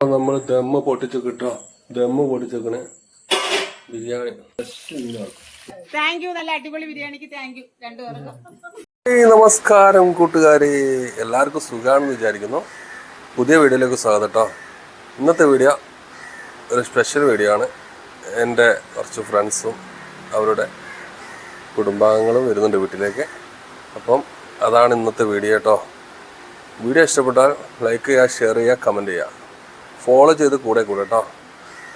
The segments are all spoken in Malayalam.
നമ്മൾ ദമ്മ പൊട്ടിച്ച് കിട്ടോ ദമ്മ പൊട്ടിച്ചേക്കണേ. ബിരിയാണി. താങ്ക് യു നല്ല അടിപൊളി ബിരിയാണിക്ക് താങ്ക് യു രണ്ടുപേർക്കും. നമസ്കാരം കൂട്ടുകാരെ. എല്ലാവർക്കും സുഖമാണെന്ന് വിചാരിക്കുന്നു. പുതിയ വീഡിയോയിലേക്ക് സ്വാഗതം കേട്ടോ ഇന്നത്തെ വീഡിയോ ഒരു സ്പെഷ്യൽ വീഡിയോ ആണ്. എന്റെ കുറച്ച് ഫ്രണ്ട്സും അവരുടെ കുടുംബാംഗങ്ങളും വരുന്നുണ്ട് വീട്ടിലേക്ക്. അപ്പം അതാണ് ഇന്നത്തെ വീഡിയോ കേട്ടോ വീഡിയോ ഇഷ്ടപ്പെട്ടാൽ ലൈക്ക് ചെയ്യുക ഷെയർ ചെയ്യുക കമന്റ് ചെയ്യുക. ഫോളോ ചെയ്ത് കൂടെ കൂടെ കേട്ടോ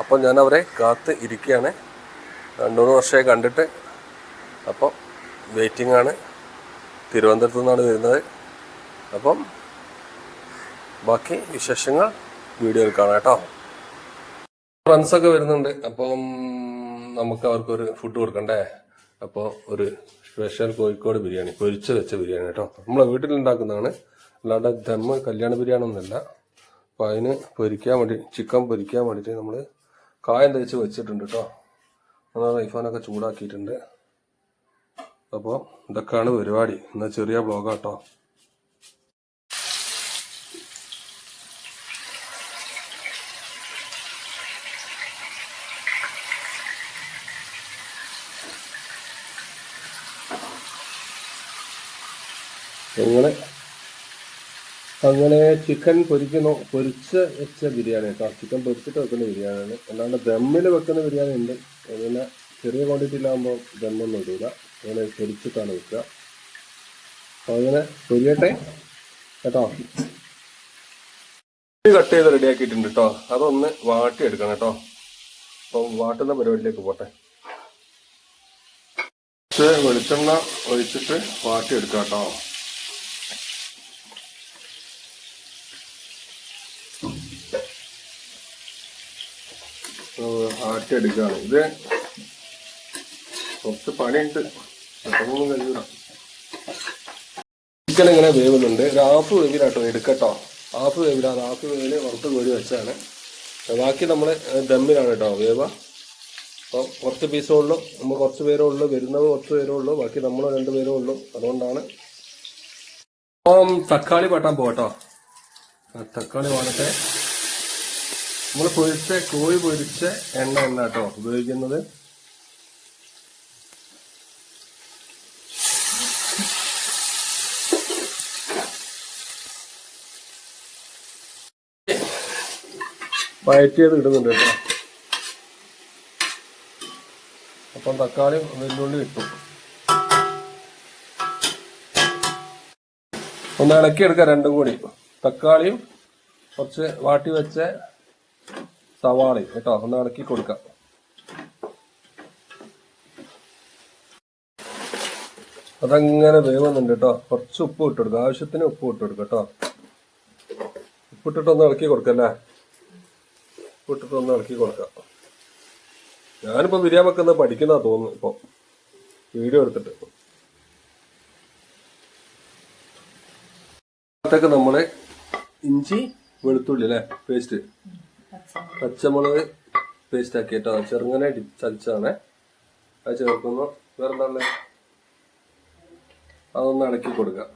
അപ്പം ഞാൻ അവരെ കാത്ത് ഇരിക്കുകയാണ് രണ്ട് മൂന്ന് വർഷമായി കണ്ടിട്ട് അപ്പം വെയിറ്റിംഗ് ആണ്. തിരുവനന്തപുരത്തു നിന്നാണ് വരുന്നത്. അപ്പം ബാക്കി വിശേഷങ്ങൾ വീഡിയോയിൽ കാണാം കേട്ടോ ഫ്രണ്ട്സൊക്കെ വരുന്നുണ്ട്. അപ്പം നമുക്ക് അവർക്കൊരു ഫുഡ് കൊടുക്കണ്ടേ? അപ്പോൾ ഒരു സ്പെഷ്യൽ കോഴിക്കോട് ബിരിയാണി പൊരിച്ച് വെച്ച ബിരിയാണി കേട്ടോ നമ്മളെ വീട്ടിലുണ്ടാക്കുന്നതാണ്. അല്ലാണ്ട് ദമ്മ് കല്യാണ ബിരിയാണി ഒന്നുമല്ല. അപ്പോൾ അതിന് പൊരിക്കാൻ വേണ്ടി ചിക്കൻ പൊരിക്കാൻ വേണ്ടിയിട്ട് നമ്മൾ കായം തേച്ച് വെച്ചിട്ടുണ്ട് കേട്ടോ നമ്മൾ റൈഫാനൊക്കെ ചൂടാക്കിയിട്ടുണ്ട്. അപ്പോൾ ഇതൊക്കെയാണ് പരിപാടി. എന്നാൽ ചെറിയ ബ്ലോഗാട്ടോ അങ്ങനെ അങ്ങനെ ചിക്കൻ പൊരിക്കുന്നു. പൊരിച്ച് വെച്ച ബിരിയാണി കേട്ടോ. ചിക്കൻ പൊരിച്ചിട്ട് വെക്കുന്ന ബിരിയാണിയാണ്. അല്ലാണ്ട് ദമ്മിൽ വെക്കുന്ന ബിരിയാണി ഉണ്ട് പിന്നെ ചെറിയ ക്വാണ്ടിറ്റിയിലാകുമ്പോൾ ദമ്മൊന്നും ഇടൂല. അങ്ങനെ പൊരിച്ചിട്ടാണ് വെക്കുക. അപ്പോൾ അങ്ങനെ പൊരിയട്ടെ? കേട്ടോ? കട്ട് ചെയ്ത് റെഡിയാക്കിയിട്ടുണ്ട് കേട്ടോ. അതൊന്ന് വാട്ടിയെടുക്കണം കേട്ടോ. അപ്പം വാട്ടുന്ന പരിപാടിയിലേക്ക് പോട്ടെ. വെളിച്ചെണ്ണ ഒഴിച്ചിട്ട് വാട്ടിയെടുക്കാം കേട്ടോ. ആട്ടി എടുക്കുകയാണ്. ഇത് കുറച്ച് പണിയുണ്ട്. പെട്ടെന്നൊന്നും കഴിയൂല. ചിക്കൻ ഇങ്ങനെ വേവുന്നുണ്ട്. ഒരു ഹാഫ് വേവിലാട്ടോ എടുക്കട്ടോ. ഹാഫ് വേവില. അത് ഹാഫ് വേവിൽ വറുത്ത് കോരി വെച്ചാണ്. ബാക്കി നമ്മൾ ദമ്മിലാണ് കേട്ടോ വേവ അപ്പോൾ കുറച്ച് പീസേ ഉള്ളൂ. നമ്മൾ കുറച്ച് പേരേ ഉള്ളൂ. വരുന്നത് കുറച്ച് പേരേ ഉള്ളൂ. ബാക്കി നമ്മൾ രണ്ട് പേരേ ഉള്ളൂ. അതുകൊണ്ടാണ്. അപ്പം തക്കാളി പെട്ടാൻ പോകട്ടോ തക്കാളി വാങ്ങട്ടെ നമ്മൾ പൊരിച്ച കോഴി പൊരിച്ച എണ്ണ എണ്ണ കേട്ടോ ഉപയോഗിക്കുന്നത്? വയറ്റിയത് ഇടുന്നുണ്ട് കേട്ടോ. അപ്പം തക്കാളി വെല്ലുള്ളി ഇട്ടു. ഒന്ന് ഇളക്കി എടുക്കാം രണ്ടും കൂടി. തക്കാളിയും കുറച്ച് വാട്ടി വെച്ച സവാളയും കേട്ടോ ഒന്ന് ഇളക്കി കൊടുക്കാം. അതങ്ങനെ വേവുന്നുണ്ട് കേട്ടോ. കുറച്ച് ഉപ്പ് ഇട്ട് കൊടുക്കുക ആവശ്യത്തിന് ഉപ്പ് ഇട്ട് കൊടുക്കുക കേട്ടോ. ഉപ്പിട്ടിട്ടൊന്ന് ഇളക്കി കൊടുക്കല്ലേ ഉപ്പിട്ടിട്ടൊന്ന് ഇളക്കി കൊടുക്കാം. ഞാനിപ്പോ ബിരിയാണി വെക്കുന്നത് പഠിക്കുന്ന തോന്നുന്നു ഇപ്പൊ. വീഡിയോ എടുത്തിട്ട്. നമ്മൾ ഇഞ്ചി വെളുത്തുള്ളി അല്ലേ? പേസ്റ്റ്. പച്ചമുളക് പേസ്റ്റ് ആക്കി കേട്ടോ ചെറുങ്ങനെ ചതിച്ചതാണ്. അത് ചേർക്കുന്നു. വേറെന്താണ്? അതൊന്ന് അടക്കി കൊടുക്കുക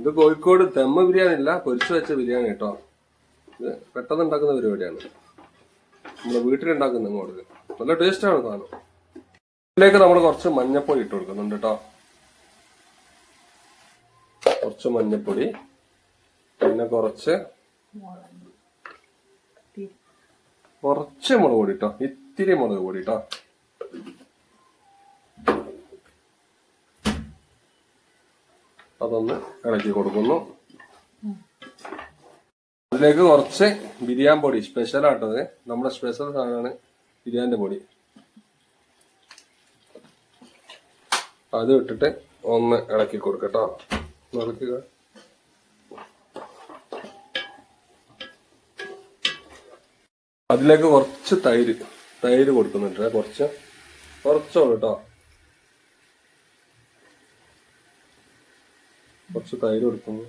ഇത് കോഴിക്കോട് തെമ്മ ബിരിയാണി അല്ല പൊരിച്ചു വെച്ച ബിരിയാണി കേട്ടോ. ഇത് പെട്ടെന്ന് ഉണ്ടാക്കുന്ന പരിപാടിയാണ്. നമ്മുടെ വീട്ടിലുണ്ടാക്കുന്ന ഇങ്ങോട്ട് നല്ല ടേസ്റ്റാണ് സാധനം. ഇതിലേക്ക് നമ്മൾ കുറച്ച് മഞ്ഞപ്പൊടി ഇട്ട് കൊടുക്കുന്നുണ്ട് കേട്ടോ. കുറച്ച് മഞ്ഞപ്പൊടി പിന്നെ കുറച്ച് കുറച്ച് മുളക് പൊടി കേട്ടോ ഇത്തിരി മുളക് പൊടി കേട്ടോ അതൊന്ന് ഇളക്കി കൊടുക്കുന്നു. അതിലേക്ക് കുറച്ച് ബിരിയാണി പൊടി സ്പെഷ്യൽ ആട്ടത് നമ്മുടെ സ്പെഷ്യൽ സാധനമാണ് ബിരിയാണിന്റെ പൊടി. അത് ഇട്ടിട്ട് ഒന്ന് ഇളക്കി കൊടുക്കട്ടോ ഇളക്കുക അതിലേക്ക് കുറച്ച് തൈര് തൈര് കൊടുക്കുന്നുണ്ട്. കുറച്ച് കുറച്ചോ കേട്ടോ കുറച്ച് തൈര് കൊടുക്കുന്നു.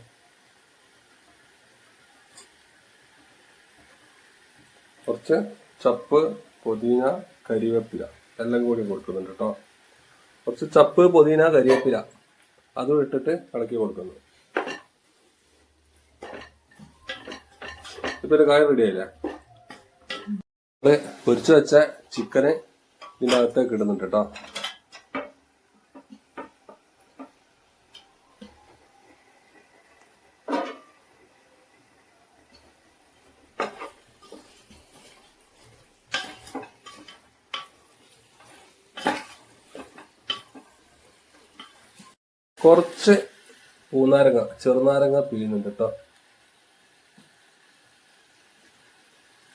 കുറച്ച് ചപ്പ് പുതിന കരിവേപ്പില എല്ലാം കൂടി കൊടുക്കുന്നുണ്ട് കേട്ടോ കുറച്ച് ചപ്പ് പുതിന കരിവേപ്പില. അതും ഇട്ടിട്ട് ഇളക്കി കൊടുക്കുന്നു. ഇപ്പൊ ഒരു കായ റെഡി ആയില്ല? നമ്മൾ പൊരിച്ചു വെച്ച ചിക്കന് ഇതിന്റെ അകത്തേക്ക് ഇടുന്നുണ്ട് കേട്ടോ കുറച്ച് പൂനാരങ്ങ ചെറുനാരങ്ങ പിഴിയുന്നുണ്ട് കേട്ടോ.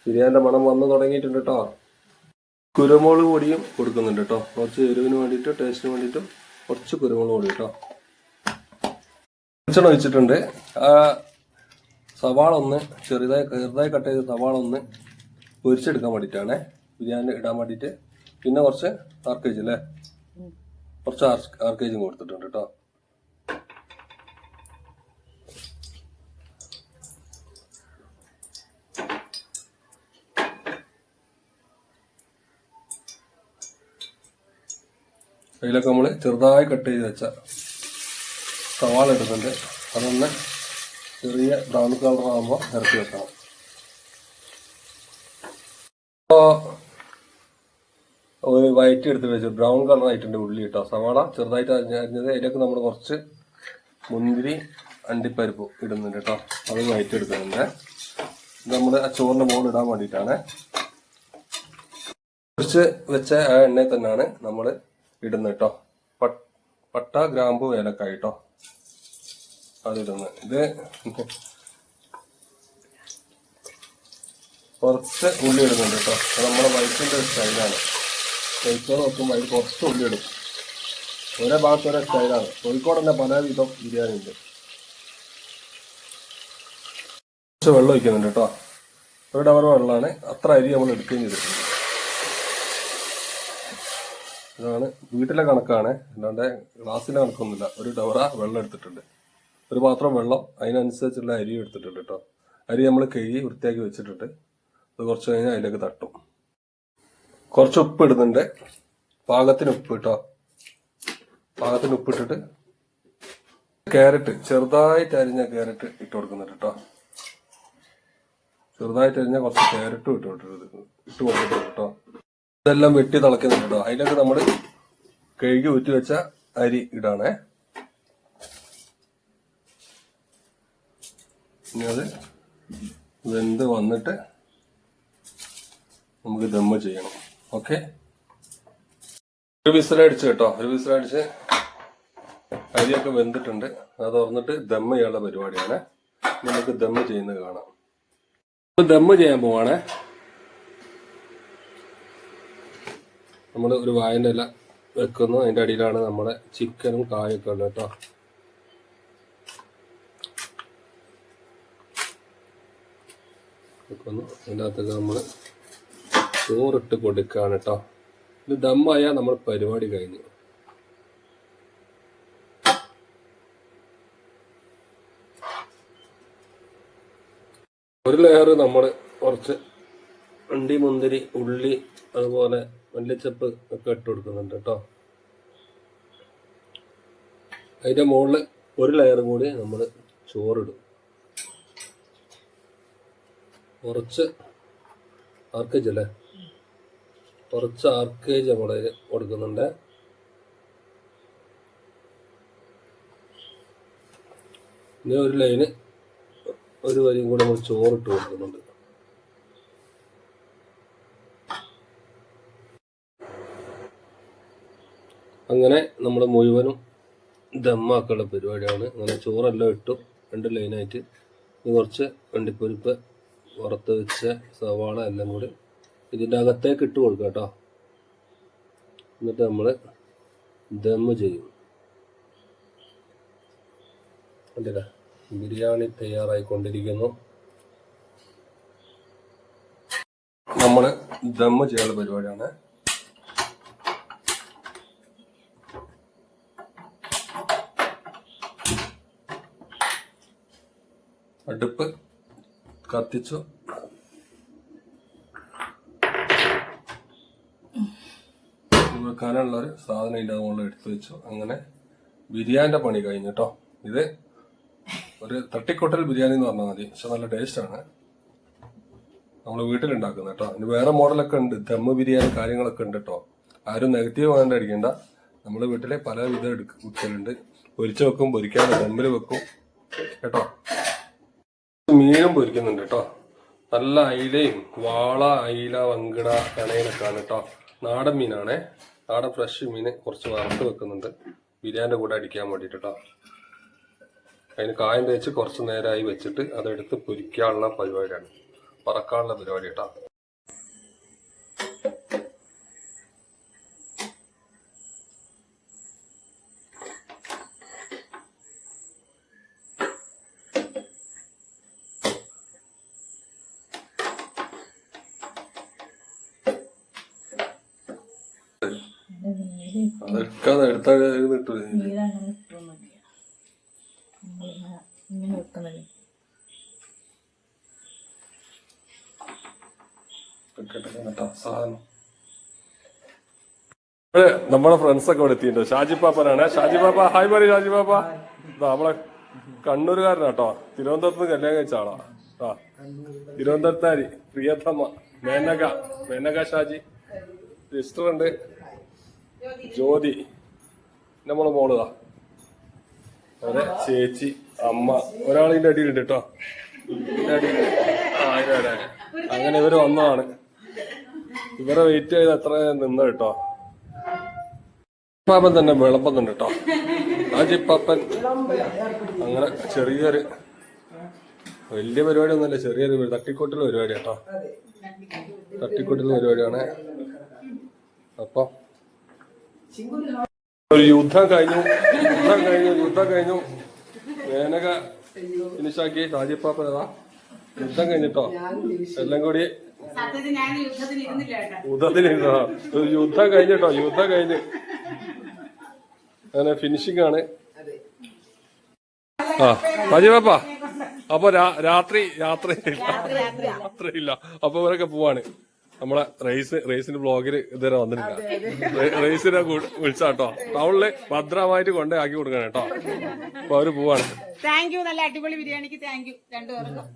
ബിരിയാണിന്റെ മണം വന്ന് തുടങ്ങിയിട്ടുണ്ട് കേട്ടോ. കുരുമുളക് പൊടിയും കൊടുക്കുന്നുണ്ട് കേട്ടോ. കുറച്ച് എരിവിന് വേണ്ടിയിട്ട് ടേസ്റ്റിന് വേണ്ടിയിട്ടും കുറച്ച് കുരുമുളക് പൊടി കേട്ടോ. വെളിച്ചെണ്ണ വെച്ചിട്ടുണ്ട് ആ സവാള ഒന്ന് ചെറുതായി ചെറുതായി കട്ട് ചെയ്ത സവാള ഒന്ന് പൊരിച്ചെടുക്കാൻ വേണ്ടിയിട്ടാണ് ബിരിയാണി ഇടാൻ വേണ്ടിയിട്ട്. പിന്നെ കുറച്ച് ആർക്കേജ് അല്ലേ? കുറച്ച് ആർക്കേജും കൊടുത്തിട്ടുണ്ട് കേട്ടോ. അതിലൊക്കെ നമ്മൾ ചെറുതായി കട്ട് ചെയ്ത് വെച്ച സവാള എടുക്കുന്നുണ്ട് അതൊന്ന് ചെറിയ ബ്രൗൺ കളർ ആകുമ്പോൾ ഇറക്കി വെക്കണം. അപ്പോൾ ഒരു വയറ്റി എടുത്ത് വെച്ചു ബ്രൗൺ കളർ ആയിട്ടുണ്ട് ഉള്ളി കേട്ടോ സവാള ചെറുതായിട്ട് അരിഞ്ഞ- അരിഞ്ഞത് അതിലൊക്കെ നമ്മൾ കുറച്ച് മുന്തിരി അണ്ടിപ്പരിപ്പ് ഇടുന്നുണ്ട് കേട്ടോ അത് വയറ്റി എടുക്കുന്നുണ്ട് നമ്മൾ ആ ചോറിന്റെ മുകളിൽ ഇടാൻ വേണ്ടിയിട്ടാണ്. കുറച്ച് വെച്ച ആ എണ്ണയിൽ തന്നെയാണ് നമ്മൾ ഇടുന്നത് കേട്ടോ പട്ട ഗ്രാമ്പു ഏലക്കായ കേട്ടോ അതിടുന്നത് ഇത് കുറച്ച് ഉള്ളി ഇടുന്നുണ്ട് കേട്ടോ നമ്മുടെ വൈറ്റിന്റെ സ്റ്റൈലാണ്. വൈറ്റോട് നോക്കുമ്പോൾ അതിൽ കുറച്ച് ഉള്ളി ഇടും. ഒരേ ഭാഗത്ത് ഒരേ സ്റ്റൈലാണ്. കോഴിക്കോട് തന്നെ പല വിധം ബിരിയാണി ഉണ്ട്. കുറച്ച് വെള്ളം ഒഴിക്കുന്നുണ്ട് കേട്ടോ ഒരു ഡവർ വെള്ളമാണ്. അത്ര അരി നമ്മൾ എടുക്കുകയും ചെയ്തിട്ടുണ്ട് ഇതാണ് വീട്ടിലെ കണക്കാണ്. അല്ലാണ്ട് ഗ്ലാസ്സിലെ കണക്കൊന്നുമില്ല. ഒരു ഡവറ വെള്ളം എടുത്തിട്ടുണ്ട്. ഒരു പാത്രം വെള്ളം അതിനനുസരിച്ചുള്ള അരി എടുത്തിട്ടുണ്ട് കേട്ടോ. അരി നമ്മൾ കഴുകി വൃത്തിയാക്കി വെച്ചിട്ടുണ്ട്. അത് കുറച്ച് കഴിഞ്ഞാൽ അതിലേക്ക് തട്ടും. കുറച്ച് ഉപ്പ് ഇടുന്നുണ്ട്. പാകത്തിന് ഉപ്പ് കേട്ടോ. പാകത്തിന് ഉപ്പ് ഇട്ടിട്ട് ക്യാരറ്റ് ചെറുതായിട്ട് അരിഞ്ഞ ക്യാരറ്റ് ഇട്ട് കൊടുക്കുന്നുണ്ട് കേട്ടോ. ചെറുതായിട്ട് അരിഞ്ഞ കുറച്ച് ക്യാരറ്റും ഇട്ട് കൊടുത്തിട്ടുണ്ട്. ഇട്ട് കൊടുത്തിട്ടുണ്ട് കേട്ടോ. ഇതെല്ലാം വെട്ടി തിളക്കുന്നുണ്ട് കേട്ടോ അതിലേക്ക് നമ്മൾ കഴുകി ഊറ്റി വെച്ച അരി ഇടാണേ. ഇനി അത് വെന്ത് വന്നിട്ട് നമുക്ക് ദമ്മ് ചെയ്യണം. ഓക്കെ? ഒരു വിസിലടിച്ച് കേട്ടോ. ഒരു വിസിലടിച്ച് അരിയൊക്കെ വെന്തിട്ടുണ്ട്. അത് തുറന്നിട്ട് ദമ്മ് ചെയ്യാനുള്ള പരിപാടിയാണ്. നമുക്ക് ദമ്മ് ചെയ്യുന്നത് കാണാം. ദമ്മ ദമ്മ് ചെയ്യാൻ പോവാണേ. നമ്മൾ ഒരു വായന്റെ ഇല വെക്കുന്നു. അതിന്റെ അടിയിലാണ് നമ്മുടെ ചിക്കനും കായൊക്കെ ഉള്ളത് കേട്ടോ. വെക്കുന്നു. അതിന്റെ അകത്തേക്ക് നമ്മൾ ചോറിട്ട് കൊടുക്കുകയാണ് കേട്ടോ. ഇത് ദമ്മായാൽ നമ്മൾ പരിപാടി കഴിഞ്ഞു. ഒരു ലെയർ നമ്മൾ കുറച്ച് അണ്ടി മുന്തിരി ഉള്ളി അതുപോലെ മല്ലിച്ചപ്പ് ഒക്കെ ഇട്ട് കൊടുക്കുന്നുണ്ട് കേട്ടോ. അതിന്റെ മുകളിൽ ഒരു ലെയറും കൂടി നമ്മൾ ചോറിടും. കുറച്ച് ആർക്കേജ് അല്ലേ? കുറച്ച് ആർക്കേജ് നമ്മൾ കൊടുക്കുന്നുണ്ട്. ഇനി ഒരു ലൈന് ഒരു വരിയും കൂടി നമ്മൾ ചോറിട്ട് കൊടുക്കുന്നുണ്ട്. അങ്ങനെ നമ്മൾ മുഴുവനും ദമ്മാക്കുള്ള പരിപാടിയാണ്. അങ്ങനെ ചോറെല്ലാം ഇട്ടു. രണ്ട് ലൈനായിട്ട് ഇനി കുറച്ച് വണ്ടിപ്പരിപ്പ് വറുത്ത് വെച്ച സവാള എല്ലാം കൂടി ഇതിന്റെ അകത്തേക്ക് ഇട്ട് കൊടുക്കുക കേട്ടോ. എന്നിട്ട് നമ്മൾ ദമ്മ് ചെയ്യും. കണ്ടില്ല? ബിരിയാണി തയ്യാറായിക്കൊണ്ടിരിക്കുന്നു. നമ്മൾ ദമ്മ് ചെയ്യാനുള്ള പരിപാടിയാണ്. അടുപ്പ് കത്തിച്ചു. വെക്കാനുള്ള ഒരു സാധനം ഇതിന്റെ മുകളിൽ എടുത്തു വെച്ചു. അങ്ങനെ ബിരിയാണിന്റെ പണി കഴിഞ്ഞു കേട്ടോ ഇത് ഒരു തട്ടിക്കൊട്ടൽ ബിരിയാണി എന്ന് പറഞ്ഞാൽ മതി. പക്ഷെ നല്ല ടേസ്റ്റാണ് നമ്മൾ വീട്ടിലുണ്ടാക്കുന്നത് കേട്ടോ ഇനി വേറെ മോഡലൊക്കെ ഉണ്ട്. ദമ്മ് ബിരിയാണി കാര്യങ്ങളൊക്കെ ഉണ്ട് കേട്ടോ ആരും നെഗറ്റീവ് വേണ്ട അടിക്കണ്ട. നമ്മൾ വീട്ടിലെ പല വിധം എടുക്കലുണ്ട് പൊരിച്ച് വെക്കും പൊരിക്കാതെ ദമ്മിൽ വെക്കും. കേട്ടോ? മീനും പൊരിക്കുന്നുണ്ട് കേട്ടോ. നല്ല അയിലയും വാള അയില വങ്കിട കണയിലൊക്കെയാണ് കേട്ടോ. നാടൻ മീനാണേ. നാടൻ ഫ്രഷ് മീൻ കുറച്ച് വറുത്ത് വെക്കുന്നുണ്ട്. ബിരിയാണിന്റെ കൂടെ അടിക്കാൻ വേണ്ടിയിട്ട് കേട്ടോ. അതിന് കായം തേച്ച് കുറച്ച് നേരമായി വെച്ചിട്ട് അതെടുത്ത് പൊരിക്കാനുള്ള പരിപാടിയാണ്. പറക്കാനുള്ള പരിപാടി കേട്ടോ. അതൊക്കെ അത് ഇട്ടു നീരങ്ങനെ ഇട്ടൊന്നുമില്ല നമ്മളിങ്ങനെ ഇങ്ങനെ വെക്കുന്നത് കേട്ടോ സാധനം. ഏ, നമ്മളെ ഫ്രണ്ട്സ് ഒക്കെ ഇവിടെ എത്തിയിട്ടുണ്ട്. ഷാജി പാപ്പനാണ്. ഷാജി പാപ്പ ഹായ് പറയും ഷാജി പാപ്പ. നമ്മളെ കണ്ണൂരുകാരനാട്ടോ തിരുവനന്തപുരത്ത് നിന്ന് കല്യാണം കഴിച്ച ആളാ. ആ തിരുവനന്തപുരത്താരി പ്രിയതമ്മ മേനക മേനക ഷാജി. സിസ്റ്റർ ഉണ്ട്. ജ്യോതി. നമ്മളെ മോളുതാ അതെ ചേച്ചി അമ്മ ഒരാളിന്റെ അടിയിലുണ്ട് കേട്ടോ. ആ. അങ്ങനെ ഇവർ വന്നതാണ്. ഇവരെ വെയിറ്റ് ചെയ്ത് അത്ര നിന്ന് കേട്ടോ. പാപ്പൻ തന്നെ വിളമ്പുന്നുണ്ട് കേട്ടോ. ആജിപ്പാപ്പൻ അങ്ങനെ ചെറിയൊരു വലിയ പരിപാടി ഒന്നുമല്ല ചെറിയൊരു തട്ടിക്കൂട്ടൽ പരിപാടി കേട്ടോ. തട്ടിക്കൂട്ടിൽ പരിപാടിയാണ്. അപ്പൊ ഒരു യുദ്ധം കഴിഞ്ഞു. യുദ്ധം കഴിഞ്ഞു യുദ്ധം കഴിഞ്ഞു. വേനക ഫിനിഷാക്കി ഷാജിപ്പാപ്പൻ അതാ യുദ്ധം കഴിഞ്ഞിട്ടോ? എല്ലാം കൂടി യുദ്ധത്തിനിരുന്നോ? ഒരു യുദ്ധം കഴിഞ്ഞിട്ടോ? യുദ്ധം കഴിഞ്ഞ്. അങ്ങനെ ഫിനിഷിംഗ് ആണ്. ആ ഷാജിപ്പാപ്പ അപ്പൊ രാത്രി രാത്രി രാത്രിയില്ല അപ്പൊ ഇവരൊക്കെ പോവാണ്. നമ്മളെ റേസ് റേസിന്റെ ബ്ലോഗിൽ ഇതുവരെ വന്നിട്ടില്ല. റേസിനെ വിളിച്ചാട്ടോ. ടൗണിൽ ഭദ്രമായിട്ട് കൊണ്ടേ ആക്കി കൊടുക്കണം കേട്ടോ അപ്പൊ അവർ പോവാണ്. താങ്ക് യു നല്ല അടിപൊളി ബിരിയാണിക്ക് താങ്ക് യു രണ്ടുപേർക്കും.